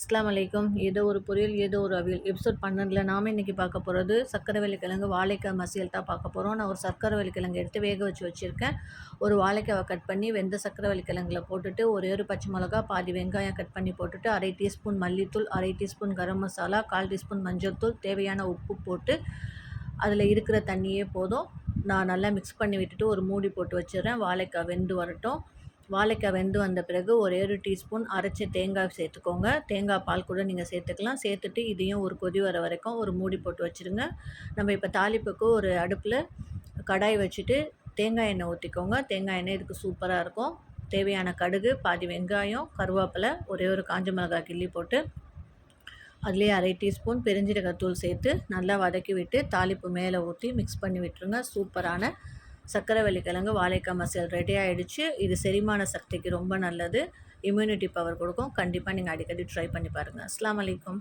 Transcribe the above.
அஸ்லாம் வலைக்கம் ஏதோ ஒரு பொரியல் ஏதோ ஒரு அவியல். எபிசோட் பன்னெண்டில் நாம இன்றைக்கி பார்க்க போகிறது சர்க்கரை கிழங்கு வாழைக்காய் மசியல் தான் பார்க்க போகிறோம் நான் ஒரு சக்கரை கிழங்கு எடுத்து வேக வச்சு வச்சுருக்கேன். ஒரு வாழைக்காவை கட் பண்ணி வெந்த சக்கரை கிழங்குல போட்டுட்டு ஒரே ஒரு பச்சை மிளகா பாதி வெங்காயம் கட் பண்ணி போட்டுட்டு அரை டீஸ்பூன் மல்லித்தூள் அரை டீஸ்பூன் கரம் மசாலா கால் டீஸ்பூன் மஞ்சள் தூள் தேவையான உப்பு போட்டு அதில் இருக்கிற தண்ணியே போதும். நான் நல்லா மிக்ஸ் பண்ணி விட்டுட்டு ஒரு மூடி போட்டு வச்சிடுறேன். வாழைக்காய் வெந்து வரட்டும். வாழைக்காய் வெந்து வந்த பிறகு ஒரே ஒரு டீஸ்பூன் அரைச்ச தேங்காய் சேர்த்துக்கோங்க. தேங்காய் பால் கூட நீங்கள் சேர்த்துக்கலாம். சேர்த்துட்டு இதையும் ஒரு கொதி வர வரைக்கும் ஒரு மூடி போட்டு வச்சுருங்க. நம்ம இப்போ தாளிப்புக்கு ஒரு அடுப்பில் கடாய் வச்சுட்டு தேங்காய் எண்ணெய் ஊற்றிக்கோங்க தேங்காய் எண்ணெய் இதுக்கு சூப்பராக இருக்கும். தேவையான கடுகு பாதி வெங்காயம் கருவேப்பிலை ஒரே ஒரு காஞ்ச மிளகாய் கிள்ளி போட்டு அதுலேயே அரை டீஸ்பூன் பெருஞ்சீரகத்தூள் சேர்த்து நல்லா வதக்கி விட்டு தாளிப்பு மேலே ஊற்றி மிக்ஸ் பண்ணி விட்டுருங்க. சூப்பரான சக்கரை கிழங்கு வாழைக்காய் மசியல் ரெடி ஆகிடுச்சு இது செரிமான சக்திக்கு ரொம்ப நல்லது. இம்யூனிட்டி பவர் கொடுக்கும். கண்டிப்பாக நீங்கள் அடிக்கடி ட்ரை பண்ணி பாருங்கள் அஸ்லாம் வலைக்கம்